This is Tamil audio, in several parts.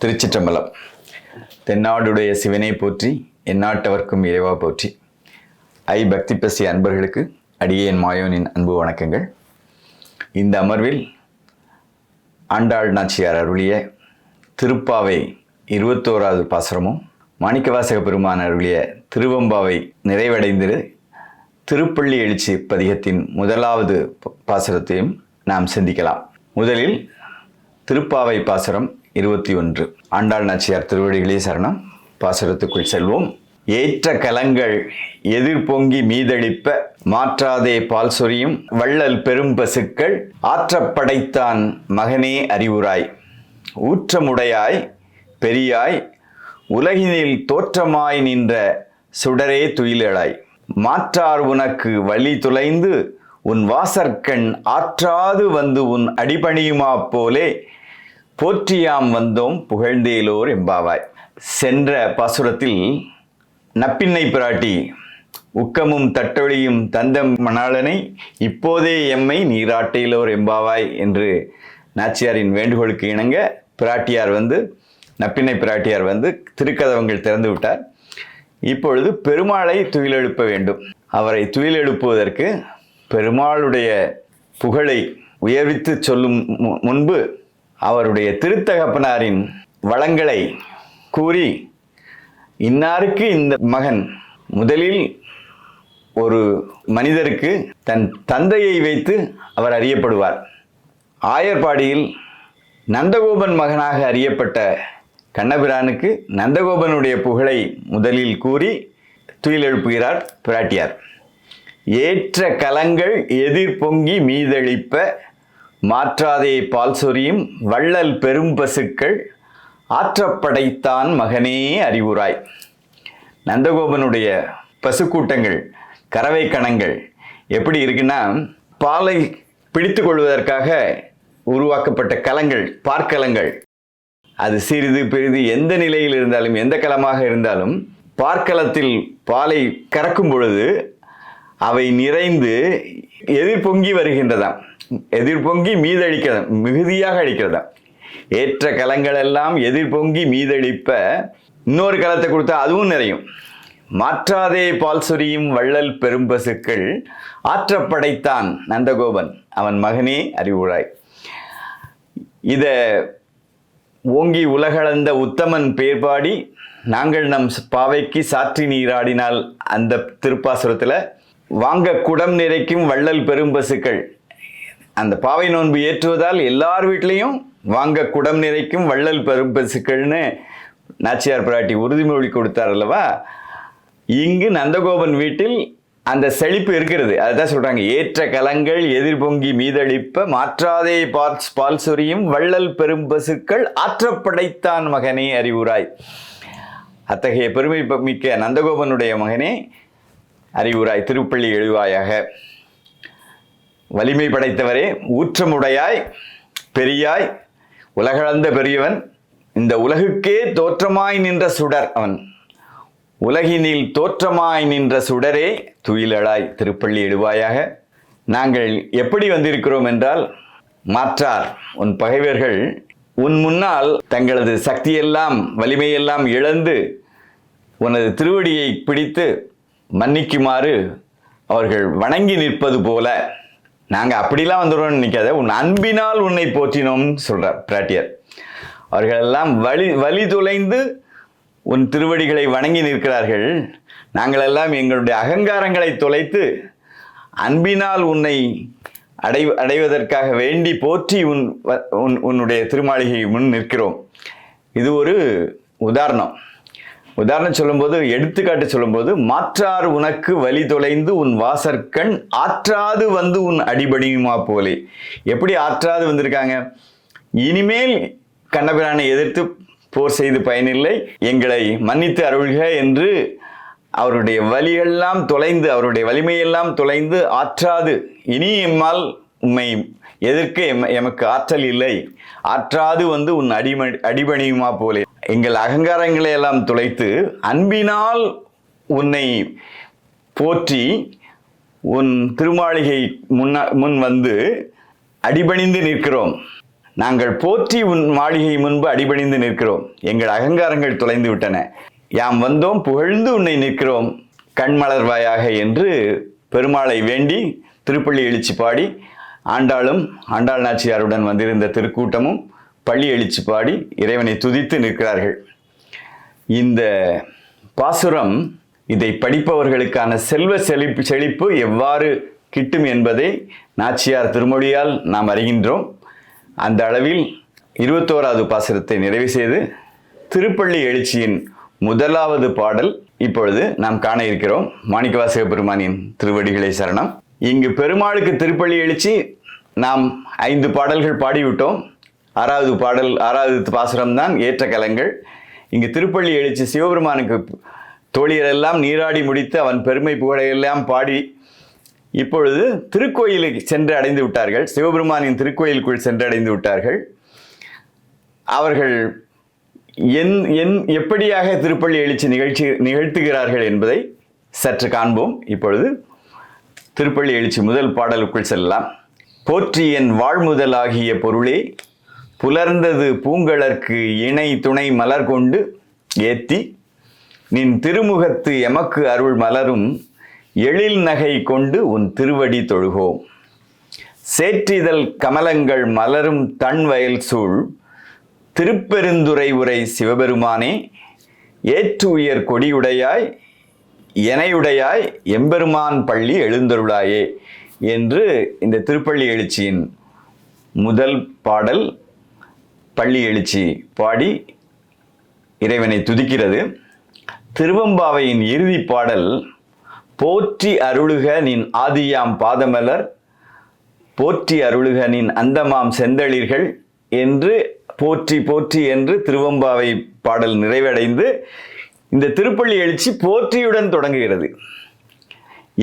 திருச்சிற்றம்பலம். தென்னாடுடைய சிவனை போற்றி எந்நாட்டவர்க்கும் இறைவா போற்றி. ஐ பக்தி பசி அன்பர்களுக்கு அடியேன் மாயோனின் அன்பு வணக்கங்கள். இந்த அமர்வில் ஆண்டாள் நாச்சியார் அருளிய திருப்பாவை இருபத்தோராவது பாசுரமும் மாணிக்கவாசக பெருமான் அருளிய திருவம்பாவை நிறைவடைந்திரு திருப்பள்ளி எழுச்சி பதிகத்தின் முதலாவது பாசுரத்தையும் நாம் சிந்திக்கலாம். முதலில் திருப்பாவை பாசுரம் இருபத்தி ஒன்று. ஆண்டாள் நாச்சியார் திருவடிகளே சரணம். பாசுரத்துக்குள் செல்வோம். ஏற்ற கலங்கள் எதிர்பொங்கி மீதளிப்ப மாற்றாதே பால் சொரியும் வள்ளல் பெரும் பசுக்கள் ஆற்றப்படைத்தான் மகனே அறிவுராய். ஊற்றமுடையாய் பெரியாய் உலகினில் தோற்றமாய் நின்ற சுடரே துயிலழாய் மாற்றார் உனக்கு வழி துளைந்து உன் வாசற்கண் ஆற்றாது வந்து உன் அடிபணியுமா போலே போற்றியாம் வந்தோம் புகழ்ந்தேலோர் எம்பாவாய் சென்ற பாசுரத்தில் நப்பின்னை பிராட்டி உக்கமும் தட்டொழியும் தந்தம் மணாளனை இப்போதே எம்மை நீராட்டையிலோர் எம்பாவாய் என்று நாச்சியாரின் வேண்டுகோளுக்கு இணங்க பிராட்டியார் வந்து நப்பின்னை பிராட்டியார் வந்து திருக்கதவங்கள் திறந்து விட்டார். இப்பொழுது பெருமாளை துயிலெழுப்ப வேண்டும். அவரை துயிலெழுப்புவதற்கு பெருமாளுடைய புகழை உயர்வித்து சொல்லும் மு- முன்பு அவருடைய திருத்தகப்பனாரின் வளங்களை கூறி இன்னாருக்கு இந்த மகன்? முதலில் ஒரு மனிதருக்கு தன் தந்தையை வைத்து அவர் அறியப்படுவார். ஆயர்பாடியில் நந்தகோபன் மகனாக அறியப்பட்ட கண்ணபிரானுக்கு நந்தகோபனுடைய புகழை முதலில் கூறி துயில் எழுப்புகிறார் பிராட்டியார். ஏற்ற கலங்கள் எதிர் பொங்கி மீதளிப்ப மாற்றாதே பால் சொரியும் வள்ளல் பெரும் பசுக்கள் ஆற்றப்படைத்தான் மகனே அறிவுராய். நந்தகோபனுடைய பசுக்கூட்டங்கள் கறவை கணங்கள் எப்படி இருக்குன்னா பாலை பிடித்து கொள்வதற்காக உருவாக்கப்பட்ட கலங்கள் பார்க்கலங்கள். அது சிறிது பெரிது எந்த நிலையில் இருந்தாலும் எந்த களமாக இருந்தாலும் பார்க்கலத்தில் பாலை கறக்கும் பொழுது அவை நிறைந்து எதிர்பொங்கி வருகின்றதாம். எதிர்பொங்கி மீதழிக்கிறத மிகுதியாக அழிக்கிறதா? ஏற்ற கலங்கள் எல்லாம் எதிர்பொங்கி மீதழிப்ப இன்னொரு கலத்தை கொடுத்தா அதுவும் நிறையும். மாற்றாதே பால் சொரியும் வள்ளல் பெரும்பசுக்கள் ஆற்றப்படைத்தான் நந்தகோபன் அவன் மகனே அறிவுராய் இதை ஓங்கி உலகளந்த உத்தமன் பேர் பாடி நாங்கள் நம் பாவைக்கு சாற்றி நீராடினால் அந்த திருப்பாசுரத்தில் வாங்க குடம் நிறைக்கும் வள்ளல் பெரும்பசுக்கள் அந்த பாவை நோன்பு ஏற்றுவதால் எல்லார் வீட்லேயும் வாங்க குடம் நிறைக்கும் வள்ளல் பெரும்பசுக்கள்னு நாச்சியார் பிராட்டி உறுதிமொழி கொடுத்தார் அல்லவா? இங்கு நந்தகோபன் வீட்டில் அந்த செழிப்பு இருக்கிறது. அதுதான் சொல்கிறாங்க ஏற்ற கலங்கள் எதிர்பொங்கி மீதளிப்ப மாற்றாதே பால் பால் சொரியும் வள்ளல் பெரும்பசுக்கள் ஆற்றப்படைத்தான் மகனே அறிவுராய். அத்தகைய பெருமை மிக்க நந்தகோபனுடைய மகனே அறிவுராய். திருப்பள்ளி எழுவாயாக. வலிமை படைத்தவரே ஊற்றமுடையாய் பெரியாய் உலகளந்த பெரியவன் இந்த உலகுக்கே தோற்றமாய் நின்ற சுடர் அவன். உலகினில் தோற்றமாய் நின்ற சுடரே துயிலழாய் திருப்பள்ளி எழுவாயாக. நாங்கள் எப்படி வந்திருக்கிறோம் என்றால் மாற்றார் உன் பகைவர்கள் உன் முன்னால் தங்களது சக்தியெல்லாம் வலிமையெல்லாம் இழந்து உனது திருவடியை பிடித்து மன்னிக்குமாறு அவர்கள் வணங்கி நிற்பது போல. நாங்கள் அப்படிலாம் வந்துடுவோம்னு நினைக்காத. உன் அன்பினால் உன்னை போற்றினோம்னு சொல்கிறார் பிராட்டியர். அவர்களெல்லாம் வழி வழி துளைந்து உன் திருவடிகளை வணங்கி நிற்கிறார்கள். நாங்களெல்லாம் எங்களுடைய அகங்காரங்களை தொலைத்து அன்பினால் உன்னை அடை அடைவதற்காக வேண்டி போற்றி உன் வ- உன் உன்னுடைய திருமாளிகை முன் நிற்கிறோம். இது ஒரு உதாரணம். உதாரணம் சொல்லும்போது எடுத்துக்காட்டு சொல்லும்போது மாற்றார் உனக்கு வழி தொலைந்து உன் வாசற்கண் ஆற்றாது வந்து உன் அடிபடியுமா போலே. எப்படி ஆற்றாது வந்திருக்காங்க? இனிமேல் கண்ணபிரானை எதிர்த்து போர் செய்து பயனில்லை. எங்களை மன்னித்து அருள்க என்று அவருடைய வலியெல்லாம் தொலைந்து அவருடைய வலிமையெல்லாம் தொலைந்து ஆற்றாது. இனி எம்மால் உண்மை எதிர்க்க எம் எமக்கு ஆற்றல் இல்லை. ஆற்றாது வந்து உன் அடிம அடிபணியுமா போலே. எங்கள் அகங்காரங்களை எல்லாம் துளைத்து அன்பினால் உன்னை போற்றி உன் திருமாளிகை முன்னா முன் வந்து அடிபணிந்து நிற்கிறோம். நாங்கள் போற்றி உன் மாளிகை முன்பு அடிபணிந்து நிற்கிறோம். எங்கள் அகங்காரங்கள் தொலைந்து விட்டன. யாம் வந்தோம் புகழ்ந்து உன்னை நிற்கிறோம். கண்மலர்வாயாக என்று பெருமாளை வேண்டி திருப்பள்ளி எழுச்சி பாடி ஆண்டாளும் ஆண்டாள் நாச்சியாருடன் வந்திருந்த திருக்கூட்டமும் பள்ளி எழுச்சி பாடி இறைவனை துதித்து நிற்கிறார்கள். இந்த பாசுரம் இதை படிப்பவர்களுக்கான செல்வ செழிப்பு செழிப்பு எவ்வாறு கிட்டும் என்பதை நாச்சியார் திருமொழியால் நாம் அறிகின்றோம். அந்த அளவில் இருபத்தோராவது பாசுரத்தை நிறைவு செய்து திருப்பள்ளி எழுச்சியின் முதலாவது பாடல் இப்பொழுது நாம் காண இருக்கிறோம். மாணிக்கவாசக பெருமானின் திருவடிகளை சரணம். இங்கு பெருமாளுக்கு திருப்பள்ளி எழுச்சி நாம் ஐந்து பாடல்கள் பாடிவிட்டோம். ஆறாவது பாடல் ஆறாவது பாசுரம் தான் ஏற்ற கலங்கள். இங்கு திருப்பள்ளி எழுச்சி சிவபெருமானுக்கு தோழியரெல்லாம் நீராடி முடித்து அவன் பெருமை புகழையெல்லாம் பாடி இப்பொழுது திருக்கோயிலுக்கு சென்று அடைந்து விட்டார்கள். சிவபெருமானின் திருக்கோயிலுக்குள் சென்று அடைந்து விட்டார்கள். அவர்கள் என் என் எப்படியாக திருப்பள்ளி எழுச்சி நிகழ்ச்சி நிகழ்த்துகிறார்கள் என்பதை சற்று காண்போம். இப்பொழுது திருப்பள்ளி எழுச்சி முதல் பாடலுக்குள் செல்லலாம். போற்றி என் வாழ்முதலாகிய பொருளே புலர்ந்தது பூங்கலர்க்கு இணை துணை மலர் கொண்டு ஏத்தி நின் திருமுகத்து எமக்கு அருள் மலரும் எழில் நகை கொண்டு உன் திருவடி தொழுகோம். சேற்றிதழ் கமலங்கள் மலரும் தன் வயல் சூழ் திருப்பெருந்துறை உரை சிவபெருமானே ஏற்று உயர் கொடியுடையாய் எனையுடையாய் எம்பெருமான் பள்ளி எழுந்தருளாயே என்று இந்த திருப்பள்ளி எழுச்சியின் முதல் பாடல் பள்ளி எழுச்சி பாடி இறைவனை துதிக்கிறது. திருவம்பாவையின் இறுதி பாடல் போற்றி அருளுக நின் ஆதியாம் பாதமலர் போற்றி அருளுக நின் அந்தமாம் செந்தளிர்கள் என்று போற்றி போற்றி என்று திருவம்பாவை பாடல் நிறைவடைந்து இந்த திருப்பள்ளி எழுச்சி போற்றியுடன் தொடங்குகிறது.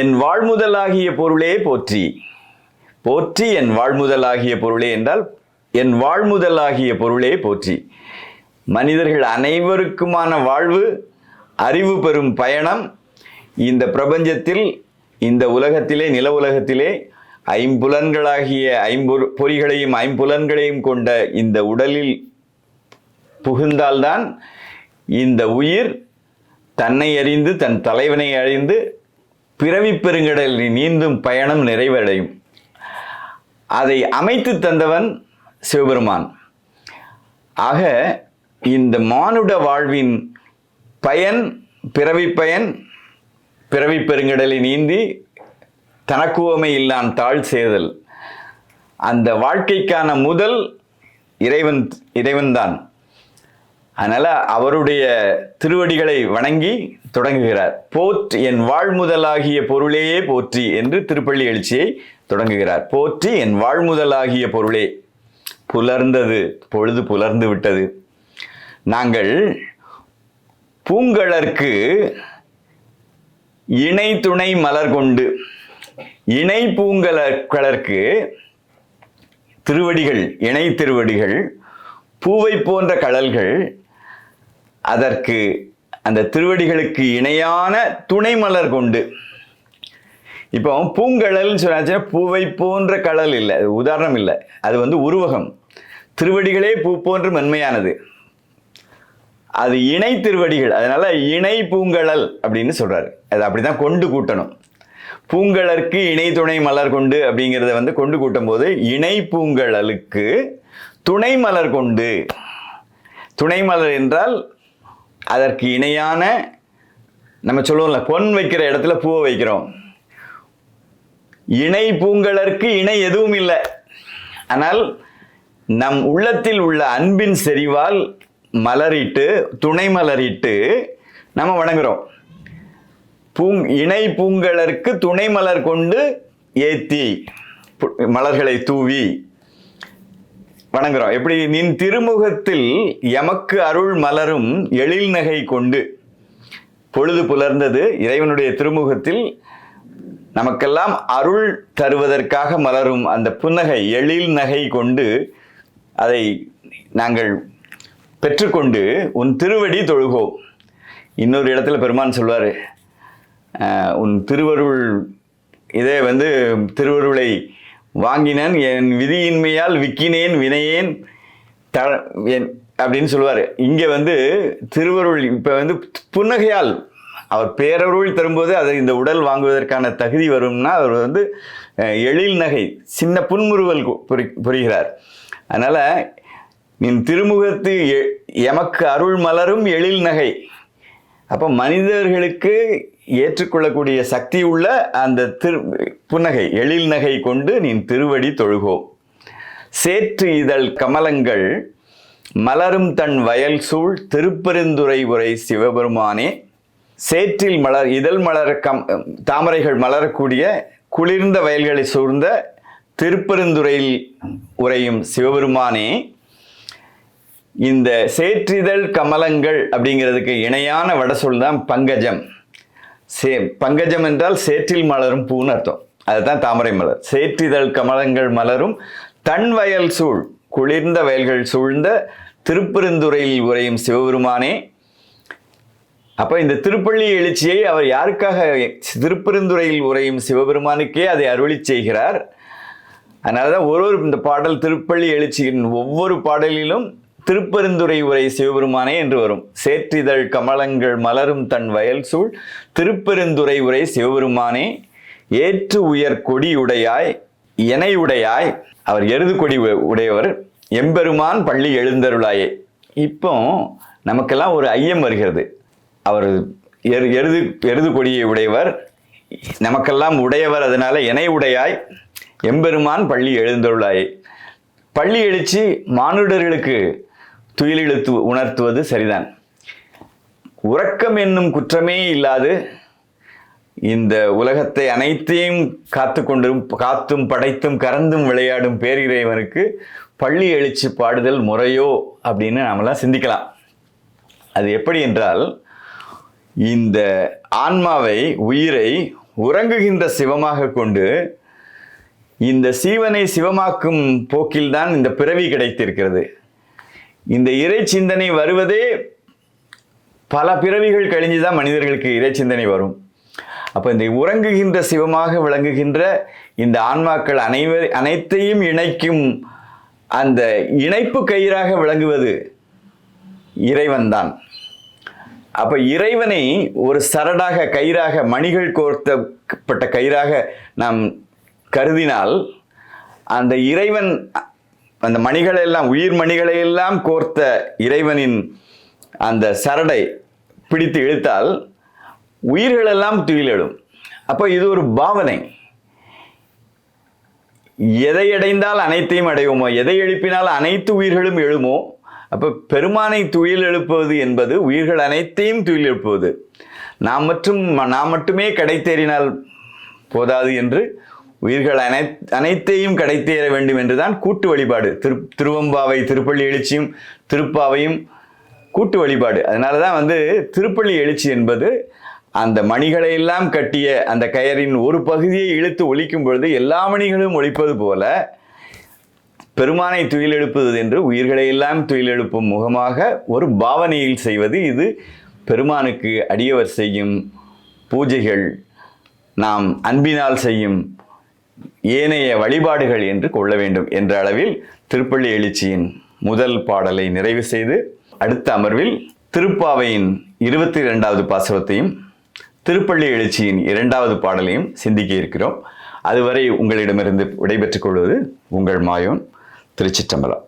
என் வாழ்முதலாகிய பொருளே போற்றி போற்றி என் வாழ்முதலாகிய பொருளே என்றால் என் வாழ்முதலாகிய பொருளே போற்றி. மனிதர்கள் அனைவருக்குமான வாழ்வு அறிவு பெறும் பயணம். இந்த பிரபஞ்சத்தில் இந்த உலகத்திலே நில உலகத்திலே ஐம்புலன்களாகிய ஐம்பொரு பொறிகளையும் ஐம்புலன்களையும் கொண்ட இந்த உடலில் புகுந்தால்தான் இந்த உயிர் தன்னை அறிந்து தன் தலைவனை அறிந்து பிறவி பெருங்கடலில் நீந்தும் பயணம் நிறைவடையும். அதை அமைத்து தந்தவன் சிவபெருமான். ஆக இந்த மானுட வாழ்வின் பயன் பிறவி பயன் பிறவி பெருங்கடலை நீந்தி தனக்குவமை இல்லான் தாழ் சேதல் அந்த வாழ்க்கைக்கான முதல் இறைவன் இறைவன்தான். அதனால் அவருடைய திருவடிகளை வணங்கி தொடங்குகிறார். போற்றி என் வாழ்முதலாகிய பொருளேயே போற்றி என்று திருப்பள்ளி எழுச்சியை தொடங்குகிறார். போற்றி என் வாழ்முதலாகிய பொருளே. புலர்ந்தது பொழுது புலர்ந்து விட்டது. நாங்கள் பூங்கழற்கு இணை துணை மலர் கொண்டு இணை பூங்கலர்க்கு திருவடிகள் இணை திருவடிகள் பூவை போன்ற கடல்கள் அதற்கு அந்த திருவடிகளுக்கு இணையான துணை மலர் கொண்டு. இப்போ பூங்கழல்னு சொன்னாச்சுன்னா பூவை போன்ற கடல் இல்லை அது உதாரணம் இல்லை அது வந்து உருவகம். திருவடிகளே பூ போன்று மென்மையானது. அது இணை திருவடிகள் அதனால இணை பூங்கழல் அப்படின்னு சொல்றாரு. அது அப்படிதான் கொண்டு கூட்டணும். பூங்கழற்கு இணை துணை மலர் கொண்டு அப்படிங்கிறத வந்து கொண்டு கூட்டும் போது இணை பூங்கழலுக்கு துணை மலர் கொண்டு. துணை மலர் என்றால் அதற்கு இணையான நம்ம சொல்லுவோம்ல பொன் வைக்கிற இடத்துல பூவை வைக்கிறோம். இணை பூங்கலருக்கு இணை எதுவும் இல்லை. ஆனால் நம் உள்ளத்தில் உள்ள அன்பின் செறிவால் மலரிட்டு துணை மலரிட்டு நம்ம வணங்குறோம். பூங் இணை பூங்கலருக்கு துணை மலர் கொண்டு ஏத்தி பு- மலர்களை தூவி வணங்குறோம். எப்படி? நின் திருமுகத்தில் எமக்கு அருள் மலரும் எழில் நகை கொண்டு பொழுது புலர்ந்தது இறைவனுடைய திருமுகத்தில் நமக்கெல்லாம் அருள் தருவதற்காக மலரும் அந்த புன்னகை எழில் நகை கொண்டு அதை நாங்கள் பெற்றுக்கொண்டு உன் திருவடி தொழுகோ. இன்னொரு இடத்துல பெருமான் சொல்வார் உன் திருவருள் இதே வந்து திருவருளை வாங்கினேன் என் விதியின்மையால் விக்கினேன் வினையேன் த என் அப்படின்னு சொல்லுவார் இங்கே வந்து திருவருள் இப்போ வந்து புன்னகையால் அவர் பேரருள் தரும்போது அதை இந்த உடல் வாங்குவதற்கான தகுதி வரும்னா அவர் வந்து எழில் நகை சின்ன புன்முறுவல் புரி புரிகிறார். அதனால் நின் திருமுகத்து எ- எமக்கு அருள் மலரும் எழில் நகை. அப்போ மனிதர்களுக்கு ஏற்றுக்கொள்ளக்கூடிய சக்தி உள்ள அந்த திரு புன்னகை எழில் நகை கொண்டு நீ திருவடி தொழுகோ. சேற்று இதழ் கமலங்கள் மலரும் தன் வயல் சூழ் திருப்பெருந்துறை உரை சிவபெருமானே. சேற்றில் மலர் இதழ் மலர் கம் தாமரைகள் மலரக்கூடிய குளிர்ந்த வயல்களை சூழ்ந்த திருப்பெருந்துறையில் உரையும் சிவபெருமானே இந்த சேற்றிதழ் கமலங்கள் அப்படிங்கிறதுக்கு இணையான வடசொல் தான் பங்கஜம். சே பங்கஜம் என்றால் சேற்றில் மலரும் பூன்னு அர்த்தம். அதுதான் தாமரை மலர். சேற்றிதழ் கமலங்கள் மலரும் தன் வயல் சூழ் குளிர்ந்த வயல்கள் சூழ்ந்த திருப்பெருந்துறையில் உரையும் சிவபெருமானே. அப்போ இந்த திருப்பள்ளி எழுச்சியை அவர் யாருக்காக திருப்பெருந்துறையில் உரையும் சிவபெருமானுக்கே அதை அருளி செய்கிறார்? அதனாலதான் ஒரு ஒரு இந்த பாடல் திருப்பள்ளி எழுச்சியின் ஒவ்வொரு பாடலிலும் திருப்பெருந்துறை உரை சிவபெருமானே என்று வரும். சேற்றிதழ் கமலங்கள் மலரும் தன் வயல் சூழ் திருப்பெருந்துறை உரை சிவபெருமானே ஏற்று உயர் கொடியுடையாய் உடையாய் அவர் எருது கொடி உ- உடையவர். எம்பெருமான் பள்ளி எழுந்தருளாயே. இப்போ நமக்கெல்லாம் ஒரு ஐயம் வருகிறது. அவர் எரு எருது எருது கொடியை உடையவர். நமக்கெல்லாம் உடையவர் அதனால இணை உடையாய் எம்பெருமான் பள்ளி எழுந்தருளாய். பள்ளி எழுச்சி மானுடர்களுக்கு துயிலெழுத்து உணர்த்துவது சரிதான். உறக்கம் என்னும் குற்றமே இல்லாது இந்த உலகத்தை அனைத்தையும் காத்து கொண்டும் காத்தும் படைத்தும் கறந்தும் விளையாடும் பேரிறைவனுக்கு பள்ளி எழுச்சி பாடுதல் முறையோ அப்படின்னு நாமெல்லாம் சிந்திக்கலாம். அது எப்படி என்றால் இந்த ஆன்மாவை உயிரை உறங்குகின்ற சிவமாக கொண்டு இந்த சீவனை சிவமாக்கும் போக்கில்தான் இந்த பிறவி கிடைத்திருக்கிறது. இந்த இறை சிந்தனை வருவதே பல பிறவிகள் கழிஞ்சு தான் மனிதர்களுக்கு இறை சிந்தனை வரும். அப்போ இந்த உறங்குகின்ற சிவமாக விளங்குகின்ற இந்த ஆன்மாக்கள் அனைவர் அனைத்தையும் இணைக்கும் அந்த இணைப்பு கயிறாக விளங்குவது இறைவன்தான் அப்போ இறைவனை ஒரு சரடாக கயிறாக மணிகள் கோர்த்தப்பட்ட கயிறாக நாம் கருதினால் அந்த இறைவன் அந்த மணிகளை எல்லாம் உயிர் மணிகளை எல்லாம் கோர்த்த இறைவனின் அந்த சரடை பிடித்து இழுத்தால் உயிர்களெல்லாம் துயிலிடும் அப்போ இது ஒரு பாவனை. எதை அடைந்தால் அனைத்தையும் அடைவோமோ எதை எழுப்பினால் அனைத்து உயிர்களும் எழுமோ அப்போ பெருமானை துயில் எழுப்புவது என்பது உயிர்கள் அனைத்தையும் துயில் எழுப்புவது. நாம் மற்றும் நாம் மட்டுமே கடை தேறினால் போதாது என்று உயிர்கள் அனை அனைத்தையும் கடைத்தேற வேண்டும் என்றுதான் கூட்டு வழிபாடு. திரு திருவம்பாவை திருப்பள்ளி எழுச்சியும் திருப்பாவையும் கூட்டு வழிபாடு. அதனால தான் வந்து திருப்பள்ளி எழுச்சி என்பது அந்த மணிகளை எல்லாம் கட்டிய அந்த கயரின் ஒரு பகுதியை இழுத்து ஒழிக்கும் பொழுது எல்லா மணிகளும் ஒழிப்பது போல பெருமானை துயிலெழுப்புவது என்று உயிர்களை எல்லாம் துயிலெழுப்பும் முகமாக ஒரு பாவனையில் செய்வது. இது பெருமானுக்கு அடியவர் செய்யும் பூஜைகள் நாம் அன்பினால் செய்யும் ஏனைய வழிபாடுகள் என்று கொள்ள வேண்டும் என்ற அளவில் திருப்பள்ளி எழுச்சியின் முதல் பாடலை நிறைவு செய்து அடுத்த அமர்வில் திருப்பாவையின் இருபத்தி இரண்டாவது பாசுரத்தையும் திருப்பள்ளி எழுச்சியின் இரண்டாவது பாடலையும் சிந்திக்க இருக்கிறோம். அதுவரை உங்களிடமிருந்து விடைபெற்றுக் கொள்வது உங்கள் மாயோன் திருச்சிற்றம்பலம்.